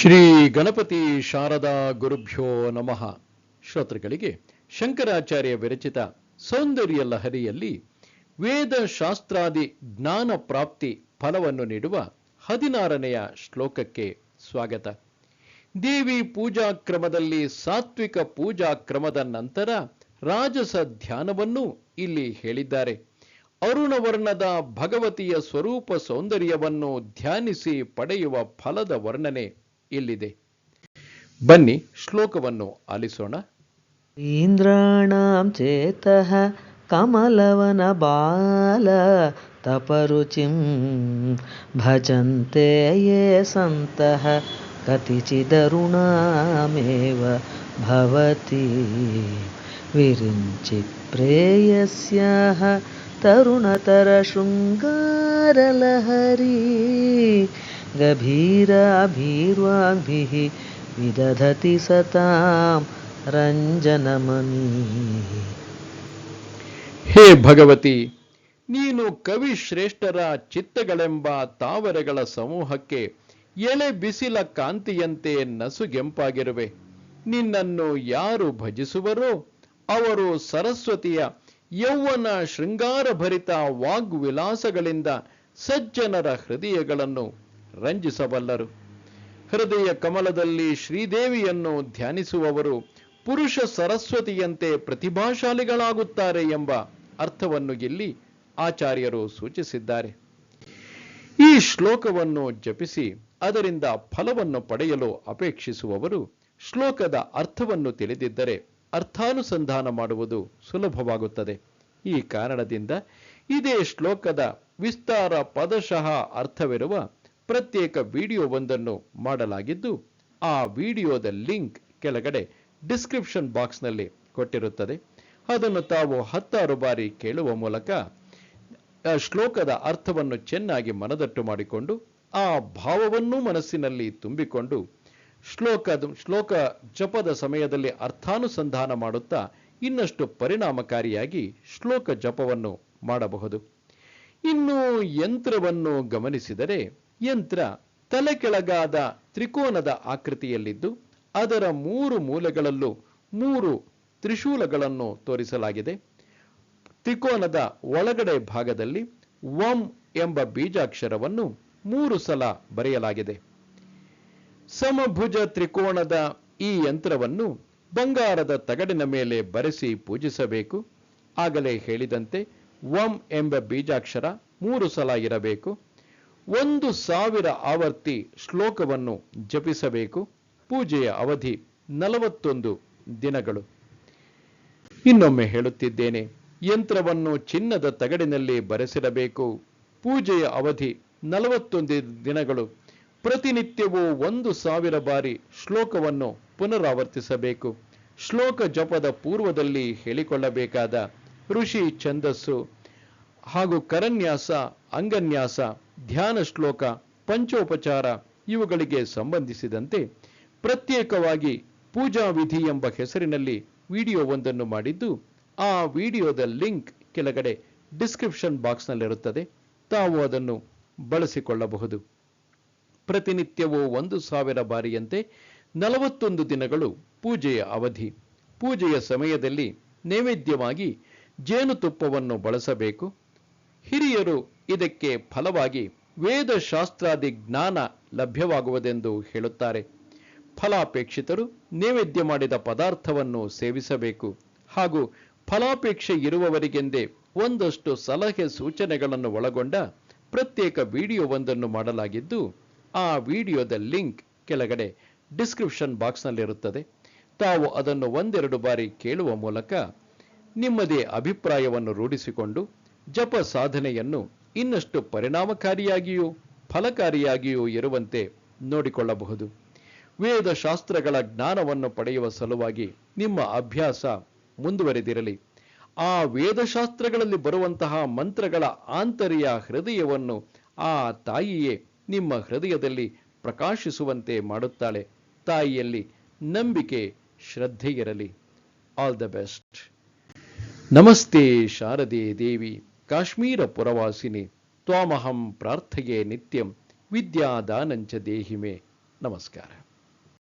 ಶ್ರೀ ಗಣಪತಿ ಶಾರದಾ ಗುರುಭ್ಯೋ ನಮಃ. ಶ್ರೋತೃಗಳಿಗೆ ಶಂಕರಾಚಾರ್ಯ ವಿರಚಿತ ಸೌಂದರ್ಯ ಲಹರಿಯಲ್ಲಿ ವೇದ ಶಾಸ್ತ್ರಾದಿ ಜ್ಞಾನ ಪ್ರಾಪ್ತಿ ಫಲವನ್ನು ನೀಡುವ ಹದಿನಾರನೆಯ ಶ್ಲೋಕಕ್ಕೆ ಸ್ವಾಗತ. ದೇವಿ ಪೂಜಾ ಕ್ರಮದಲ್ಲಿ ಸಾತ್ವಿಕ ಪೂಜಾ ಕ್ರಮದ ನಂತರ ರಾಜಸ ಧ್ಯಾನವನ್ನು ಇಲ್ಲಿ ಹೇಳಿದ್ದಾರೆ. ಅರುಣವರ್ಣದ ಭಗವತಿಯ ಸ್ವರೂಪ ಸೌಂದರ್ಯವನ್ನು ಧ್ಯಾನಿಸಿ ಪಡೆಯುವ ಫಲದ ವರ್ಣನೆ. ಇಲ್ಲಿದೆ ಬನ್ನಿ ಶ್ಲೋಕವನ್ನು ಆಲಿಸೋಣ. ಇಂದ್ರಾಣಾಂ ಚೇತಃ ಕಮಲವನ ಬಾಲ ತಪರುಚಿಂ ಭಜಂತೆ ಯೇ ಸಂತಃ ಕತಿಚಿದರುಣಾಮೇವ ಭವತಿ ವಿರಿಂಚಿ ಪ್ರೇಯಸ್ಯ ತರುಣತರ ಶೃಂಗಾರಲಹರಿ ಗಭೀರಾಭೀರ್ವಾಗ್ಭಿः ವಿದಧತಿ ಸತಾಂ ರಂಜನಮನಿ ಹೇ ಭಗವತಿ ನೀನು ಕವಿ ಶ್ರೇಷ್ಠರ ಚಿತ್ತಗಳೆಂಬ ತಾವರೆಗಳ ಸಮೂಹಕ್ಕೆ ಎಳೆ ಬಿಸಿಲ ಕಾಂತಿಯಂತೆ ನಸುಗೆಂಪಾಗಿರುವೆ ನಿನ್ನನ್ನು ಯಾರು ಭಜಿಸುವರೋ ಅವರು ಸರಸ್ವತಿಯ ಯೌವನ ಶೃಂಗಾರಭರಿತ ವಾಗ್ವಿಲಾಸಗಳಿಂದ ಸಜ್ಜನರ ಹೃದಯಗಳನ್ನು ರಂಜಿಸಬಲ್ಲರು. ಹೃದಯ ಕಮಲದಲ್ಲಿ ಶ್ರೀದೇವಿಯನ್ನು ಧ್ಯಾನಿಸುವವರು ಪುರುಷ ಸರಸ್ವತಿಯಂತೆ ಪ್ರತಿಭಾಶಾಲಿಗಳಾಗುತ್ತಾರೆ ಎಂಬ ಅರ್ಥವನ್ನು ಇಲ್ಲಿ ಆಚಾರ್ಯರು ಸೂಚಿಸಿದ್ದಾರೆ. ಈ ಶ್ಲೋಕವನ್ನು ಜಪಿಸಿ ಅದರಿಂದ ಫಲವನ್ನು ಪಡೆಯಲು ಅಪೇಕ್ಷಿಸುವವರು ಶ್ಲೋಕದ ಅರ್ಥವನ್ನು ತಿಳಿದಿದ್ದರೆ ಅರ್ಥಾನುಸಂಧಾನ ಮಾಡುವುದು ಸುಲಭವಾಗುತ್ತದೆ. ಈ ಕಾರಣದಿಂದ ಇದೇ ಶ್ಲೋಕದ ವಿಸ್ತಾರ ಪದಶಃ ಅರ್ಥವಿರುವ ಪ್ರತ್ಯೇಕ ವಿಡಿಯೋವೊಂದನ್ನು ಮಾಡಲಾಗಿದ್ದು, ಆ ವಿಡಿಯೋದ ಲಿಂಕ್ ಕೆಳಗಡೆ ಡಿಸ್ಕ್ರಿಪ್ಷನ್ ಬಾಕ್ಸ್ನಲ್ಲಿ ಕೊಟ್ಟಿರುತ್ತದೆ. ಅದನ್ನು ತಾವು ಹತ್ತಾರು ಬಾರಿ ಕೇಳುವ ಮೂಲಕ ಶ್ಲೋಕದ ಅರ್ಥವನ್ನು ಚೆನ್ನಾಗಿ ಮನದಟ್ಟು ಮಾಡಿಕೊಂಡು, ಆ ಭಾವವನ್ನು ಮನಸ್ಸಿನಲ್ಲಿ ತುಂಬಿಕೊಂಡು, ಶ್ಲೋಕದ, ಶ್ಲೋಕ ಜಪದ ಸಮಯದಲ್ಲಿ ಅರ್ಥಾನುಸಂಧಾನ ಮಾಡುತ್ತಾ ಇನ್ನಷ್ಟು ಪರಿಣಾಮಕಾರಿಯಾಗಿ ಶ್ಲೋಕ ಜಪವನ್ನು ಮಾಡಬಹುದು. ಇನ್ನು ಯಂತ್ರವನ್ನು ಗಮನಿಸಿದರೆ ಯಂತ್ರ ತಲೆ ಕೆಳಗಾದ ತ್ರಿಕೋನದ ಆಕೃತಿಯಲ್ಲಿದ್ದು, ಅದರ ಮೂರು ಮೂಲೆಗಳಲ್ಲೂ ಮೂರು ತ್ರಿಶೂಲಗಳನ್ನು ತೋರಿಸಲಾಗಿದೆ. ತ್ರಿಕೋನದ ಒಳಗಡೆ ಭಾಗದಲ್ಲಿ ವಂ ಎಂಬ ಬೀಜಾಕ್ಷರವನ್ನು ಮೂರು ಸಲ ಬರೆಯಲಾಗಿದೆ. ಸಮಭುಜ ತ್ರಿಕೋಣದ ಈ ಯಂತ್ರವನ್ನು ಬಂಗಾರದ ತಗಡಿನ ಮೇಲೆ ಬರೆಸಿ ಪೂಜಿಸಬೇಕು. ಆಗಲೇ ಹೇಳಿದಂತೆ ವಂ ಎಂಬ ಬೀಜಾಕ್ಷರ ಮೂರು ಸಲ ಇರಬೇಕು. ಒಂದು ಸಾವಿರ ಆವರ್ತಿ ಶ್ಲೋಕವನ್ನು ಜಪಿಸಬೇಕು. ಪೂಜೆಯ ಅವಧಿ ನಲವತ್ತೊಂದು ದಿನಗಳು. ಇನ್ನೊಮ್ಮೆ ಹೇಳುತ್ತಿದ್ದೇನೆ, ಯಂತ್ರವನ್ನು ಚಿನ್ನದ ತಗಡಿನಲ್ಲಿ ಬರೆಸಿರಬೇಕು ಪೂಜೆಯ ಅವಧಿ ನಲವತ್ತೊಂದು ದಿನಗಳು. ಪ್ರತಿನಿತ್ಯವೂ ಒಂದು ಸಾವಿರ ಬಾರಿ ಶ್ಲೋಕವನ್ನು ಪುನರಾವರ್ತಿಸಬೇಕು. ಶ್ಲೋಕ ಜಪದ ಪೂರ್ವದಲ್ಲಿ ಹೇಳಿಕೊಳ್ಳಬೇಕಾದ ಋಷಿ ಛಂದಸ್ಸು ಹಾಗೂ ಕರನ್ಯಾಸ, ಅಂಗನ್ಯಾಸ ಧ್ಯಾನ ಶ್ಲೋಕ, ಪಂಚೋಪಚಾರ ಇವುಗಳಿಗೆ ಸಂಬಂಧಿಸಿದಂತೆ ಪ್ರತ್ಯೇಕವಾಗಿ ಪೂಜಾ ವಿಧಿ ಎಂಬ ಹೆಸರಿನಲ್ಲಿ ವಿಡಿಯೋವೊಂದನ್ನು ಮಾಡಿದ್ದು, ಆ ವಿಡಿಯೋದ ಲಿಂಕ್ ಕೆಳಗಡೆ ಡಿಸ್ಕ್ರಿಪ್ಷನ್ ಬಾಕ್ಸ್ನಲ್ಲಿರುತ್ತದೆ. ತಾವು ಅದನ್ನು ಬಳಸಿಕೊಳ್ಳಬಹುದು. ಪ್ರತಿನಿತ್ಯವೂ ಒಂದು ಸಾವಿರ ಬಾರಿಯಂತೆ ನಲವತ್ತೊಂದು ದಿನಗಳು ಪೂಜೆಯ ಅವಧಿ. ಪೂಜೆಯ ಸಮಯದಲ್ಲಿ ನೈವೇದ್ಯವಾಗಿ ಜೇನುತುಪ್ಪವನ್ನು ಬಳಸಬೇಕು. ಹಿರಿಯರು ಇದಕ್ಕೆ ಫಲವಾಗಿ ವೇದಶಾಸ್ತ್ರಾದಿ ಜ್ಞಾನ ಲಭ್ಯವಾಗುವುದೆಂದು ಹೇಳುತ್ತಾರೆ. ಫಲಾಪೇಕ್ಷಿತರು ನೈವೇದ್ಯ ಮಾಡಿದ ಪದಾರ್ಥವನ್ನು ಸೇವಿಸಬೇಕು. ಹಾಗೂ ಫಲಾಪೇಕ್ಷೆ ಇರುವವರಿಗೆಂದೇ ಒಂದಷ್ಟು ಸಲಹೆ ಸೂಚನೆಗಳನ್ನು ಒಳಗೊಂಡ ಪ್ರತ್ಯೇಕ ವಿಡಿಯೋವೊಂದನ್ನು ಮಾಡಲಾಗಿದ್ದು, ಆ ವಿಡಿಯೋದ ಲಿಂಕ್ ಕೆಳಗಡೆ ಡಿಸ್ಕ್ರಿಪ್ಷನ್ ಬಾಕ್ಸ್ನಲ್ಲಿರುತ್ತದೆ. ತಾವು ಅದನ್ನು ಒಂದೆರಡು ಬಾರಿ ಕೇಳುವ ಮೂಲಕ ನಿಮ್ಮದೇ ಅಭಿಪ್ರಾಯವನ್ನು ರೂಢಿಸಿಕೊಂಡು ಜಪ ಸಾಧನೆಯನ್ನು ಇನ್ನಷ್ಟು ಪರಿಣಾಮಕಾರಿಯಾಗಿಯೂ ಫಲಕಾರಿಯಾಗಿಯೂ ಇರುವಂತೆ ನೋಡಿಕೊಳ್ಳಬಹುದು. ವೇದ ಶಾಸ್ತ್ರಗಳ ಜ್ಞಾನವನ್ನು ಪಡೆಯುವ ಸಲುವಾಗಿ ನಿಮ್ಮ ಅಭ್ಯಾಸ ಮುಂದುವರೆದಿರಲಿ. ಆ ವೇದಶಾಸ್ತ್ರಗಳಲ್ಲಿ ಬರುವಂತಹ ಮಂತ್ರಗಳ ಆಂತರ್ಯ ಹೃದಯವನ್ನು ಆ ತಾಯಿಯೇ ನಿಮ್ಮ ಹೃದಯದಲ್ಲಿ ಪ್ರಕಾಶಿಸುವಂತೆ ಮಾಡುತ್ತಾಳೆ. ತಾಯಿಯಲ್ಲಿ ನಂಬಿಕೆ, ಶ್ರದ್ಧೆ ಇರಲಿ. All the best. ನಮಸ್ತೆ ಶಾರದೆ ದೇವಿ. ಕಾಶ್ಮೀರ ಪುರವಾಸಿನಿ ತ್ವಾಮಹಂ ಪ್ರಾರ್ಥಯೆ ನಿತ್ಯಂ ವಿದ್ಯಾದಾನಂಚ ದೇಹಿಮೆ. ನಮಸ್ಕಾರ.